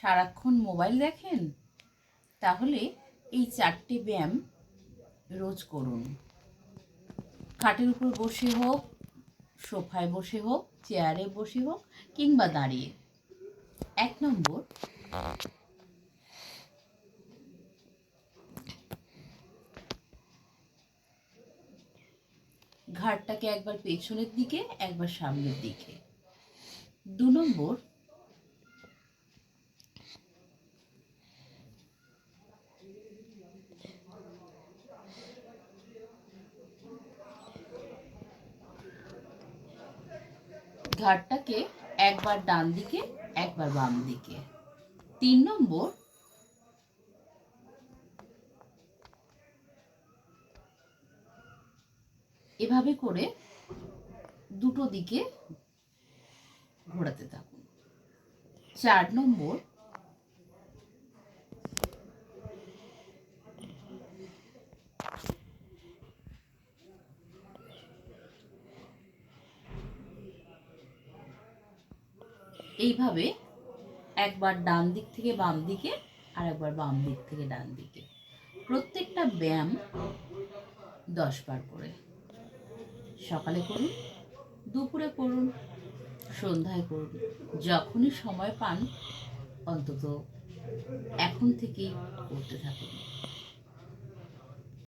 সারাক্ষণ মোবাইল দেখেন? তাহলে এই চারটে ব্যায়াম রোজ করুন। খাটের উপর বসে হোক, সোফায় বসে হোক, চেয়ারে বসে হোক, কিংবা দাঁড়িয়ে। এক নম্বর ঘাটটাকে একবার পেছনের দিকে, একবার সামনের দিকে। দু নম্বর ঘাড়টাকে একবার ডান দিকে, একবার বাম দিকে। তিন নম্বর। এভাবে করে দুটো দিকে ঘোরাতে থাকুন। চার নম্বর। এইভাবে একবার ডান দিক থেকে বাম দিকে আর একবার বাম দিক থেকে ডান দিকে। প্রত্যেকটা ব্যায়াম দশ বার করে। সকালে করুন, দুপুরে করুন, সন্ধ্যায় করুন। যখনই সময় পান, অন্তত এখন থেকেই করতে থাকুন।